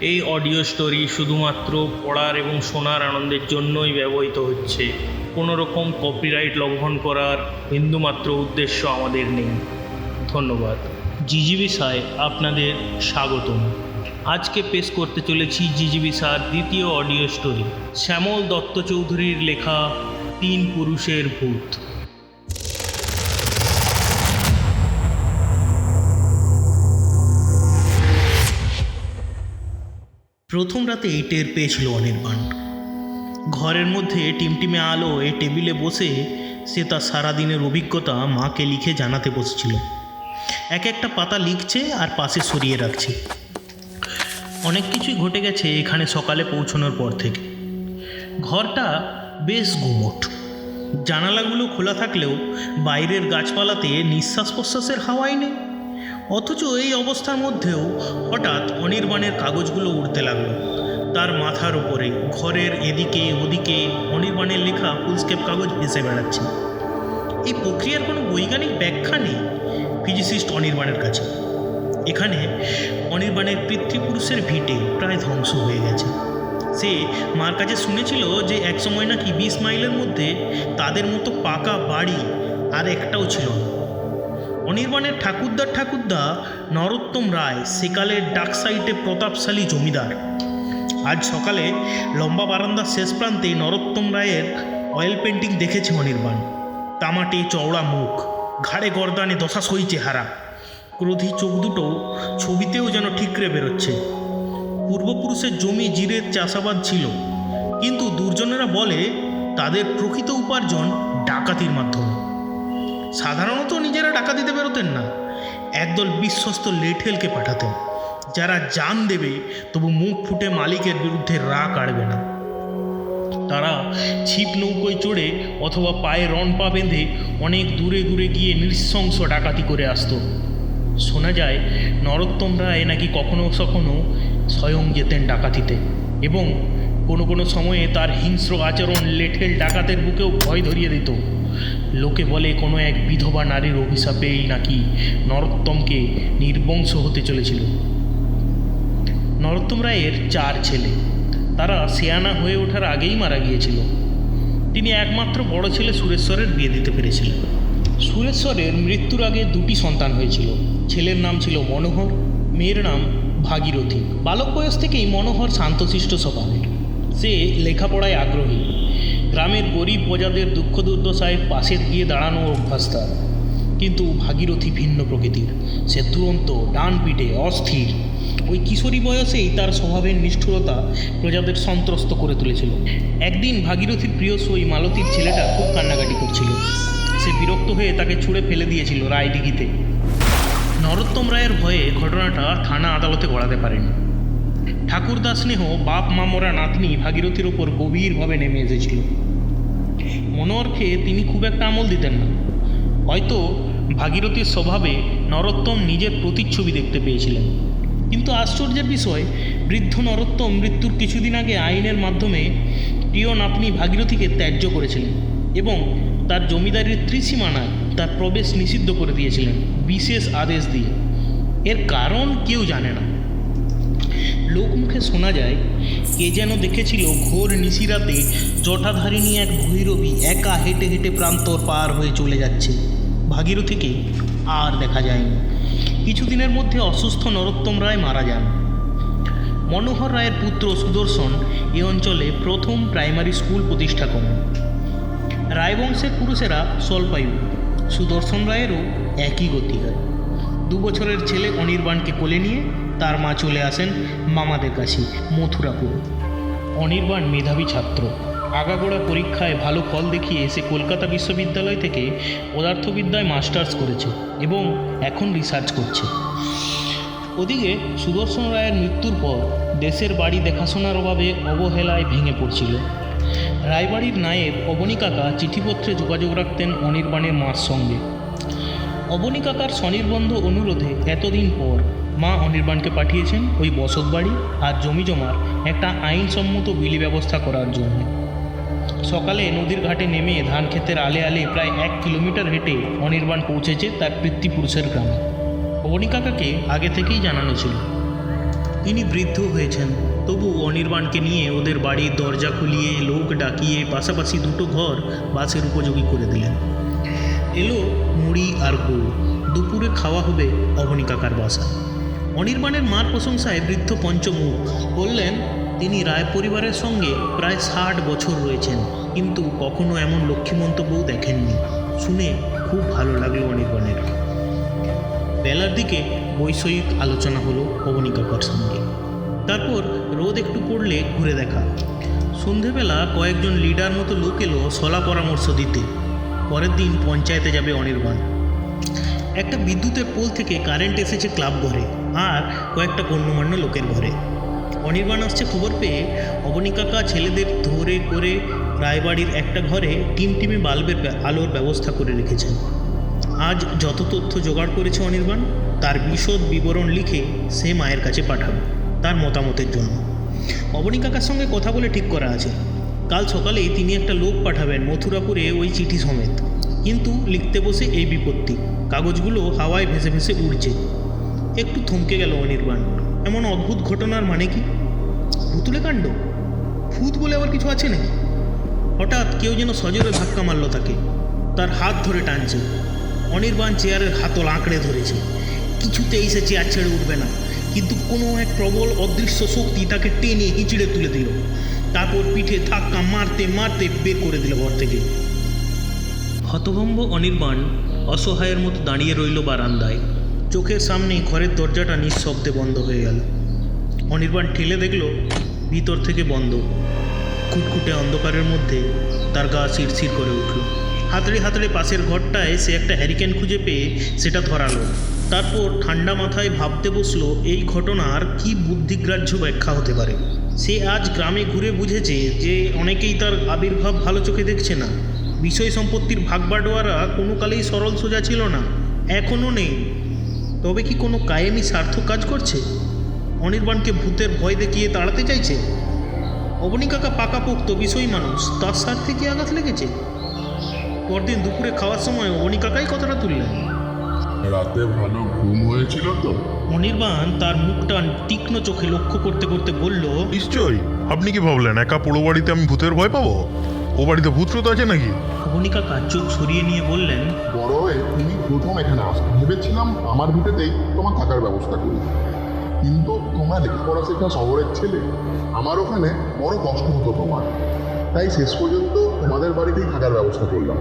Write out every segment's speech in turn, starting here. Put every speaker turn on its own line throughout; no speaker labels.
এই audio story শুধুমাত্র পড়ার এবং শোনার আনন্দের জন্যই ব্যবহৃত হচ্ছে। কোনো রকম কপিরাইট লঙ্ঘন করার বিন্দুমাত্র উদ্দেশ্য আমাদের নেই। ধন্যবাদ। জিজিবি জিজিবিসায় আপনাদের স্বাগতম। আজকে পেশ করতে চলেছি জিজিবি জিজিবিসার দ্বিতীয় অডিও স্টোরি, শ্যামল দত্ত চৌধুরীর লেখা তিন পুরুষের ভূত। প্রথম রাতে টের পেয়েছিল অনির্বাণ। ঘরের মধ্যে টিমটিমে আলো এ টেবিলে বসে সে তার সারাদিনের অভিজ্ঞতা মাকে লিখে জানাতে বসেছিল। এক একটা পাতা লিখছে আর পাশে সরিয়ে রাখছে। অনেক কিছুই ঘটে গেছে এখানে সকালে পৌঁছানোর পর থেকে। ঘরটা বেশ গুমোট। জানালাগুলো খোলা থাকলেও বাইরের গাছপালাতে নিঃশ্বাস প্রশ্বাসের হাওয়াই নেই। অথচ এই অবস্থার মধ্যেও হঠাৎ অনির্বাণের কাগজগুলো উড়তে লাগল। তার মাথার ওপরে ঘরের এদিকে, ওদিকে অনির্বাণের লেখা ফুলস্কেপ কাগজ ভেসে বেড়াচ্ছে। এই প্রক্রিয়ার কোনো বৈজ্ঞানিক ব্যাখ্যা নেই ফিজিসিস্ট অনির্বাণের কাছে। এখানে অনির্বাণের পিতৃপুরুষের ভিটে প্রায় ধ্বংস হয়ে গেছে। সে মার কাছে শুনেছিল যে একসময় নাকি বিশ মাইলের মধ্যে তাদের মতো পাকা বাড়ি আর একটাও ছিল না। অনির্বাণের ঠাকুরদার ঠাকুরদা নরোত্তম রায় সেকালের ডাক সাইটে প্রতাপশালী জমিদার। আজ সকালে লম্বা বারান্দার শেষ প্রান্তে নরোত্তম রায়ের অয়েল পেন্টিং দেখেছে অনির্বাণ। তামাটে চওড়া মুখ, ঘাড়ে গর্দানে দশাশই চেহারা। ক্রোধী চোখ দুটো ছবিতেও যেন ঠিকরে বেরোচ্ছে। পূর্বপুরুষের জমি জিরের চাষাবাদ ছিল, কিন্তু দুর্জনেরা বলে তাদের প্রকৃত উপার্জন ডাকাতির মাধ্যমে। সাধারণত নিজেরা টাকা ডাকাতিতে বেরোতেন না। একদল বিশ্বস্ত লেঠেলকে পাঠাতেন, যারা জান দেবে তবু মুখ ফুটে মালিকের বিরুদ্ধে রা কাড়বে না। তারা ছিপ নৌকোয় চড়ে অথবা পায়ে রন পা বেঁধে অনেক দূরে দূরে গিয়ে নৃশংস ডাকাতি করে আসতো। শোনা যায় নরোত্তম রায় নাকি কখনো কখনো স্বয়ং যেতেন ডাকাতিতে এবং কোনো কোনো সময়ে তার হিংস্র আচরণ লেঠেল ডাকাতের বুকেও ভয় ধরিয়ে দিত। লোকে বলে কোনো এক বিধবা নারীর অভিশাপেই নাকি নরোত্তমকে নির্বংশ হতে চলেছিল। নরোত্তম রায়ের চার ছেলে, তারা সেয়ানা হয়ে ওঠার আগেই মারা গিয়েছিল। তিনি একমাত্র বড় ছেলে সুরেশ্বরের বিয়ে দিতে পেরেছিলেন। সুরেশ্বরের মৃত্যুর আগে দুটি সন্তান হয়েছিল। ছেলের নাম ছিল মনোহর, মেয়ের নাম ভাগীরথী। বালক বয়স থেকেই মনোহর শান্তশিষ্ট স্বভাবের সে লেখাপড়ায় আগ্রহী। গ্রামের গরিব প্রজাদের দুঃখ দুর্দশায় পাশে গিয়ে দাঁড়ানো অভ্যাস তার। কিন্তু ভাগীরথী ভিন্ন প্রকৃতির। সে দুরন্ত ডান পিঠে অস্থির। ওই কিশোরী বয়সেই তার স্বভাবের নিষ্ঠুরতা প্রজাদের সন্ত্রস্ত করে তুলেছিল। একদিন ভাগীরথীর প্রিয় সই মালতীর ছেলেটা খুব কান্নাকাটি করছিল। সে বিরক্ত হয়ে তাকে ছুঁড়ে ফেলে দিয়েছিল রায়দিঘিতে নরোত্তম রায়ের ভয়ে ঘটনাটা থানা আদালতে গড়াতে পারেনি। ঠাকুরদা স্নেহ বাপ মামরা নাতনি ভাগীরথীর ওপর গভীরভাবে নেমে এসেছিল। মনোহরকে তিনি খুব একটা আমল দিতেন না। হয়তো ভাগীরথীর স্বভাবে নরোত্তম নিজের প্রতিচ্ছবি দেখতে পেয়েছিলেন। কিন্তু আশ্চর্যের বিষয়, বৃদ্ধ নরোত্তম মৃত্যুর কিছুদিন আগে আইনের মাধ্যমে প্রিয় নাতনি ভাগীরথীকে ত্যায্য করেছিলেন এবং তার জমিদারির ত্রিসীমানায় তার প্রবেশ নিষিদ্ধ করে দিয়েছিলেন বিশেষ আদেশ দিয়ে। এর কারণ কেউ জানে না। লোকমুখে শোনা যায়, কে যেন দেখেছিল ঘোর নিশিরাতে জটাধারিণী এক ভৈরবী একা হেঁটে হেঁটে প্রান্তর পার হয়ে চলে যাচ্ছে। ভাগীরথীকে আর দেখা যায়নি। কিছুদিনের মধ্যে অসুস্থ নরোত্তম রায় মারা যান। মনোহর রায়ের পুত্র সুদর্শন এ অঞ্চলে প্রথম প্রাইমারি স্কুল প্রতিষ্ঠা করেন। রায়বংশের পুরুষেরা স্বল্পায়ু, সুদর্শন রায়েরও একই গতি হয়। দু বছরের ছেলে অনির্বাণকে কোলে নিয়ে তার মা চলে আসেন মামাদের কাছে, মথুরাপুর। অনির্বাণ মেধাবী ছাত্র। আগাগোড়া পরীক্ষায় ভালো ফল দেখিয়ে সে কলকাতা বিশ্ববিদ্যালয় থেকে পদার্থবিদ্যায় মাস্টার্স করেছে এবং এখন রিসার্চ করছে। ওদিকে সুদর্শন রায়ের মৃত্যুর পর দেশের বাড়ি দেখাশোনার অভাবে অবহেলায় ভেঙে পড়ছিল। রায়বাড়ির নায়েব অবনী কাকা চিঠিপত্রে যোগাযোগ রাখতেন অনির্বাণের মার সঙ্গে। অবনী কাকার স্বনির্বন্ধ অনুরোধে এতদিন পর মা অনির্বাণকে পাঠিয়েছেন ওই বসত বাড়ি আর জমি জমার একটা আইনসম্মত বিলি ব্যবস্থা করার জন্য। সকালে নদীর ঘাটে নেমে ধান ক্ষেতের আলে আলে প্রায় এক কিলোমিটার হেঁটে অনির্বাণ পৌঁছেছে তার পিতৃপুরুষের গ্রামে। অবনী কাকাকে আগে থেকেই জানানো ছিল। তিনি বৃদ্ধ হয়েছেন, তবু অনির্বাণকে নিয়ে ওদের বাড়ির দরজা খুলিয়ে লোক ডাকিয়ে পাশাপাশি দুটো ঘর বাসের উপযোগী করে দিলেন। এলো মুড়ি আর গুড়। দুপুরে খাওয়া হবে অবনী কাকার বাসায় অনির্বাণের মার প্রশংসায় বৃদ্ধ পঞ্চমুখ। বললেন, তিনি রায় পরিবারের সঙ্গে প্রায় ষাট বছর রয়েছেন, কিন্তু কখনো এমন লক্ষ্মীমন্ত বউ দেখেননি। শুনে খুব ভালো লাগল অনির্বাণের। বেলার দিকে বৈষয়িক আলোচনা হলো অবনী কাকার সঙ্গে। তারপর রোদ একটু পড়লে ঘুরে দেখা। সন্ধেবেলা কয়েকজন লিডার মতো লোক এলো সলা পরামর্শ দিতে। পরের দিন পঞ্চায়েতে যাবে অনির্বাণ। একটা বিদ্যুতের পোল থেকে কারেন্ট এসেছে ক্লাব ঘরে আর কয়েকটা গণ্যমান্য লোকের ঘরে। অনির্বাণ আসছে খবর পেয়ে অবনী কাকা ছেলেদের ধরে করে রায়বাড়ির একটা ঘরে টিম টিমে বাল্বের আলোর ব্যবস্থা করে রেখেছেন আজ যত তথ্য জোগাড় করেছে অনির্বাণ, তার বিশদ বিবরণ লিখে সে মায়ের কাছে পাঠাবে, তার মতামতের জন্য। অবনী কাকার সঙ্গে কথা বলে ঠিক করা আছে। কাল সকালেই তিনি একটা লোক পাঠাবেন মথুরাপুরে ওই চিঠি সমেত। কিন্তু লিখতে বসে এই বিপত্তি, কাগজগুলো হাওয়ায় ভেসে ভেসে উড়ছে। একটু থমকে গেল অনির্বাণ, এমন অদ্ভুত ঘটনার মানে কি? ভুতুলে কাণ্ড? ভূত বলে আবার কিছু আছে নাকি? হঠাৎ কেউ যেন সজোরে ধাক্কা মারল তাকে, তার হাত ধরে টানছে। অনির্বাণ চেয়ারের হাতল আঁকড়ে ধরেছে। কিছুতেই সে চেয়ার ছেড়ে উঠবে না, কিন্তু কোনো এক প্রবল অদৃশ্য শক্তি তাকে টেনে হিঁচড়ে তুলে দিল। তারপর পিঠে ধাক্কা মারতে মারতে বের করে দিল ঘর থেকে। হতভম্ব অনির্বাণ অসহায়ের মতো দাঁড়িয়ে রইল বারান্দায়। চোখের সামনে ঘরের দরজাটা নিঃশব্দে বন্ধ হয়ে গেল। অনির্বাণ ঠেলে দেখল ভিতর থেকে বন্ধ। কুটকুটে অন্ধকারের মধ্যে তার গা শিরশির করে উঠল। হাতড়ে হাতড়ে পাশের ঘরটায় সে একটা হ্যারিকেন খুঁজে পেয়ে সেটা ধরালো। তারপর ঠান্ডা মাথায় ভাবতে বসল এই ঘটনার কি বুদ্ধিগ্রাহ্য ব্যাখ্যা হতে পারে? সে আজ গ্রামে ঘুরে বুঝেছে যে অনেকেই তার আবির্ভাব ভালো চোখে দেখছে না। বিষয় সম্পত্তির ভাগ বাটোয়ারা কোনো কালেই সরল সোজা ছিল না, এখনও নেই। তবে কি কোনো কায়েমি স্বার্থ কাজ করছে? অনির্বাণকে ভূতের ভয় দেখিয়ে তাড়াতে চাইছে? অবনী কাকা পাকাপোক্ত বিষয় মানুষ তার স্বার্থে কি আঘাত লেগেছে? পরদিন দুপুরে খাওয়ার সময় অবনী কাকাই কথাটা তুললেন।
রাতে ভালো ঘুম হয়েছিল তো?
অনির্বাণ তার মুখটা তীক্ষ্ণ চোখে লক্ষ্য করতে করতে বলল
নিশ্চয়ই। আপনি কি ভাবলেন একা পোড়ো বাড়িতে আমি ভূতের ভয় পাবো? ও বাড়িতে ভূত টুত আছে নাকি?
অবনী কাকা চোখ সরিয়ে নিয়ে বললেন
বড় হয়ে তুমি প্রথম এখানে আসতে ভেবেছিলাম আমার ভিটেতেই তোমার থাকার ব্যবস্থা করি। কিন্তু তোমরা লেখাপড়া শেখা শহরের ছেলে আমার ওখানে বড় কষ্ট হতো তোমার। তাই শেষ পর্যন্ত তোমাদের বাড়িতেই থাকার ব্যবস্থা করলাম।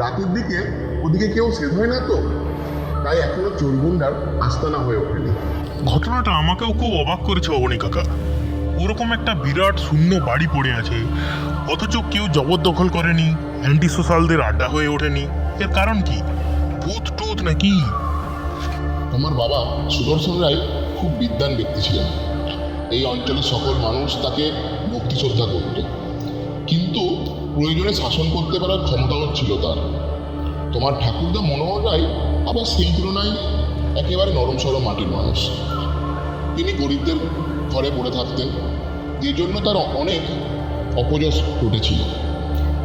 রাতের দিকে ওদিকে কেউ শেষ হয় না তো? তাই এখনও চোরগুন্ডার আস্তানা হয়ে ওঠেনি।
ঘটনাটা আমাকেও খুব অবাক করেছে অবনী কাকা। ওরকম একটা বিরাট শূন্য বাড়ি পড়ে আছে। অথচ কেউ জবরদখল করেনি অ্যান্টি সোশ্যালদের আড্ডা হয়ে ওঠেনি। এর কারণ কি? ভূত টুত নাকি?
আমার বাবা সুদর্শন রায় খুব বিদ্বান ব্যক্তি ছিলেন। এই অঞ্চলের সকল মানুষ তাকে ভক্তি শ্রদ্ধা করত। কিন্তু প্রয়োজনে শাসন করতে পারার ক্ষমতাও ছিল তার। তোমার ঠাকুরদা মনোহর রায় আবার সেই তুলনায় একেবারে নরম সরম মাটির মানুষ। তিনি গরিবদের ঘরে পড়ে থাকতেন যে জন্য তার অনেক অপযশ ঘটেছিল।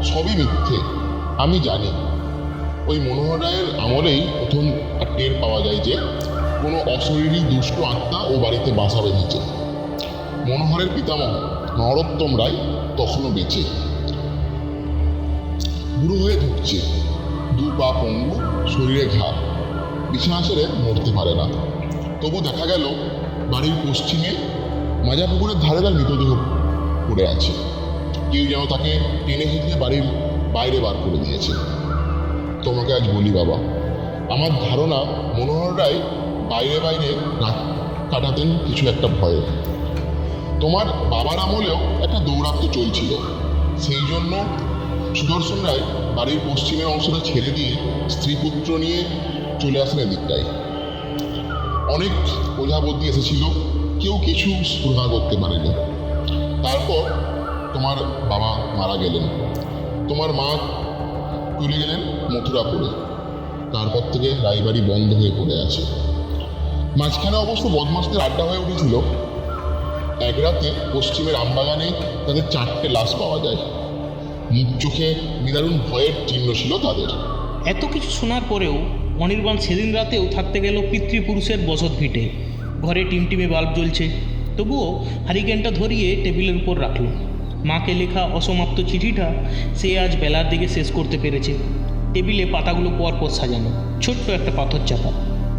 সবই মিথ্যে, আমি জানি। ওই মনোহর রায়ের আমলেই প্রথম টের পাওয়া যায় যে, কোনো অশরীরী দুষ্ট আত্মা ও বাড়িতে বাসা বেঁধেছে। মনোহরের পিতামহ নরোত্তম রায় তখনও বেঁচে। বুড়ো হয়ে ঢুকছে দু পা পঙ্গু শরীরে ঘা। বিছানা ছেড়ে নড়তে পারে না। তবু দেখা গেল, বাড়ির পশ্চিমে মাজা পুকুরের ধারে তার মৃতদেহ পড়ে আছে। কেউ যেন তাকে টেনে হিঁচড়ে বাড়ির বাইরে বার করে দিয়েছে। তোমাকে আজ বলি বাবা, আমার ধারণা মনোহর রায় বাইরে বাইরে কাটাতেন কিছু একটা ভয়ে। তোমার বাবার আমলেও একটা দৌরাত্ম চলছিল। সেই জন্য সুদর্শন রায় বাড়ির পশ্চিমের অংশটা ছেড়ে দিয়ে স্ত্রী পুত্র নিয়ে চলে আসেন এদিকটায়। অনেক প্রজাপতি এসেছিল, কেউ কিছু স্পৃহা করতে পারেনি। তারপর তোমার বাবা মারা গেলেন। তোমার মা চলে গেলেন মথুরাপুরে। তারপর থেকে রায়বাড়ি বন্ধ হয়ে পড়ে আছে। মাঝখানে অবশ্য বদমাসদের আড্ডা হয়ে উঠেছিল। এক রাতে পশ্চিমের আমবাগানে তাদের চারটে লাশ পাওয়া যায়। মুখ চোখে নিদারুণ ভয়ের চিহ্ন ছিল তাদের।
এত কিছু শোনার পরেও অনির্বাণ সেদিন রাতেও থাকতে গেল পিতৃপুরুষের বসত ভিটে। ঘরে টিমটিমে বাল্ব জ্বলছে। তবুও হারিকেনটা ধরিয়ে টেবিলের উপর রাখল। মাকে লেখা অসমাপ্ত চিঠিটা সে আজ বেলার দিকে শেষ করতে পেরেছে। টেবিলে পাতাগুলো পরপর সাজানো। ছোট্ট একটা পাথর চাপা।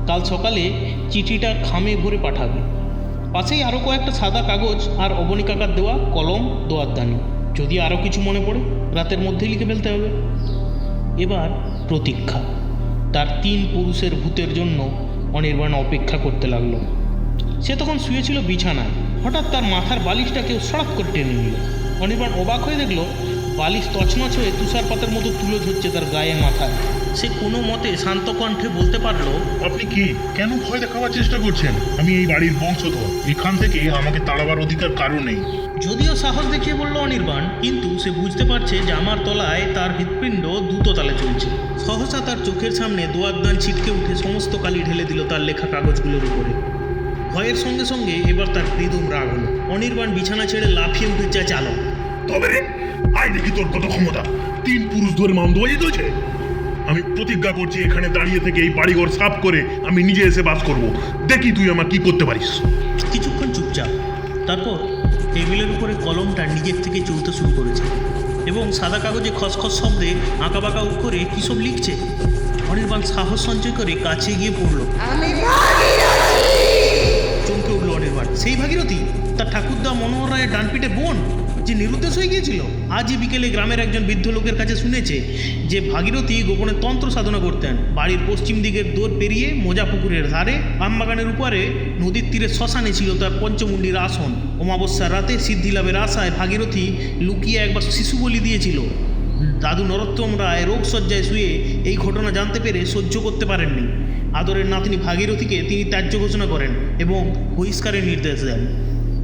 কাল সকালে চিঠিটা খামে ভরে পাঠাবে। পাশেই আরও কয়েকটা সাদা কাগজ আর অবনী কাকার দেওয়া কলম, দোয়ার দানি। যদি আরও কিছু মনে পড়ে? রাতের মধ্যেই লিখে ফেলতে হবে। এবার প্রতীক্ষা। তার তিন পুরুষের ভূতের জন্য অনির্বাণ অপেক্ষা করতে লাগল। সে তখন শুয়েছিল বিছানায়। হঠাৎ তার মাথার বালিশটা কেউ সড়াক করে টেনে নিল। অনির্বাণ অবাক হয়ে দেখল বালিশ তছনছ হয়ে তুষারপাতের মতো তুলে ধরছে তার গায়ে মাথায়। সে কোনো মতে শান্ত কণ্ঠে বলতে পারল
আপনি কি? কেন ভয় দেখাবার চেষ্টা করছেন? আমি এই বাড়ির বংশধর। এখান থেকে আমাকে তাড়াবার অধিকার কারও নেই।
যদিও সাহস দেখিয়ে বলল অনির্বাণ কিন্তু সে বুঝতে পারছে যে আমার তলায় তার হৃৎপিণ্ড দ্রুত তালে চলছে। সহসা তার চোখের সামনে দোয়ারদান ছিটকে উঠে সমস্ত কালি ঢেলে দিল তার লেখা কাগজগুলোর উপরে। ভয়ের সঙ্গে সঙ্গে এবার তার হৃদম রাগ হলো। অনির্বাণ বিছানা ছেড়ে লাফিয়ে উঠে যা চালো
তবে আয় দেখি তোর কত ক্ষমতা। তিন পুরুষ ধরে মামদোবাজি চলছে আমি প্রতিজ্ঞা করছি এখানে দাঁড়িয়ে থেকে এই বাড়িঘর সাফ করে আমি নিজে এসে বাস করব। দেখি তুই আমার কি করতে পারিস।
কিছুক্ষণ চুপচাপ। তারপর টেবিলের উপরে কলমটা নিজের থেকে চলতে শুরু করেছে এবং সাদা কাগজে খসখস শব্দে আঁকা বাঁকা করে কী সব লিখছে? অনির্বাণ সাহস সঞ্চয় করে কাছে গিয়ে পড়ল। চমকে উঠল অনির্বাণ। সেই ভাগীরথী? তার ঠাকুরদা মনোহর রায়ের ডানপিটে বোন? যে নিরুদ্দেশ হয়ে গিয়েছিল, আজই বিকেলে গ্রামের একজন বৃদ্ধ লোকের কাছে শুনেছে যে ভাগীরথী গোপনে তন্ত্র সাধনা করতেন। বাড়ির পশ্চিম দিকের দোর পেরিয়ে মোজা পুকুরের ধারে আমবাগানের উপরে নদীর তীরে শ্মশানে ছিল তার পঞ্চমুণ্ডির আসন। অমাবস্যার রাতে সিদ্ধি লাভের আশায় ভাগীরথী লুকিয়ে একবার শিশু বলি দিয়েছিল। দাদু নরোত্তম রায় রোগশয্যায় শুয়ে এই ঘটনা জানতে পেরে সহ্য করতে পারেননি। আদরের নাতনি ভাগীরথীকে তিনি ত্যায্য ঘোষণা করেন এবং বহিষ্কারের নির্দেশ দেন।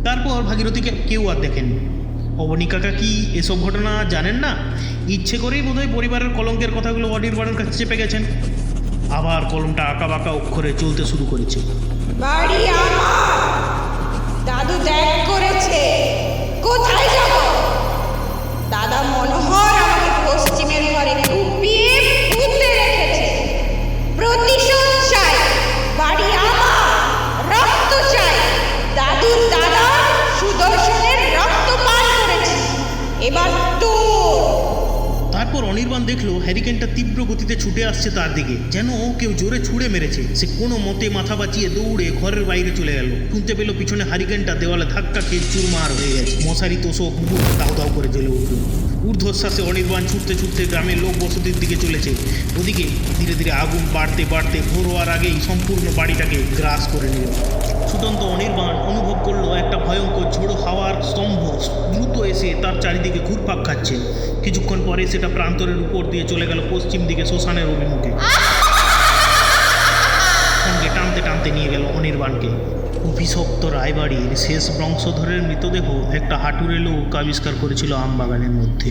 তারপর ভাগীরথীকে কেউ আর দেখেননি। অবনী কাকা কি এসব ঘটনা জানেন না? ইচ্ছে করেই বোধহয় পরিবারের কলঙ্কের কথাগুলো অনির্বাণের কাছে চেপে গেছেন। আবার কলমটা আঁকা বাঁকা অক্ষরে চলতে শুরু করেছে।
বাড়ি আমার! দাদু ত্যাগ করেছে। কোথায় যাব? দাদা মনোহর আমাকে পশ্চিমের ঘরে কুপিয়ে
দেখল হ্যারিকেনটা তীব্র গতিতে ছুটে আসছে তার দিকে। যেন কেউ জোরে ছুঁড়ে মেরেছে। সে কোনো মতে মাথা বাঁচিয়ে দৌড়ে ঘরের বাইরে চলে গেল। শুনতে পেল পিছনে হারিকেনটা দেওয়ালে ধাক্কা খেয়ে চুরমার হয়ে গেছে। মশারি তোষক দাও দাও করে জ্বলে উঠল। ঊর্ধ্বশ্বাসে অনির্বাণ ছুটতে ছুটতে গ্রামের লোক বসতির দিকে চলেছে। ওদিকে ধীরে ধীরে আগুন বাড়তে বাড়তে ভোর হওয়ার আগেই সম্পূর্ণ বাড়িটাকে গ্রাস করে নিল। সুতন্ত অনির্বাণ অনুভব করল একটা ভয়ঙ্কর ঝোড়ো হাওয়ার স্তম্ভ দ্রুত এসে তার চারিদিকে ঘুরপাক খাচ্ছে। কিছুক্ষণ পরে সেটা প্রান্তরের উপর দিয়ে চলে গেল পশ্চিম দিকে শ্মশানের অভিমুখে। সঙ্গে টানতে টানতে নিয়ে গেল অনির্বাণকে। অভিশপ্ত রায়বাড়ির শেষ বংশধরের মৃতদেহ একটা হাঁটুরে লোক আবিষ্কার করেছিল আমবাগানের মধ্যে।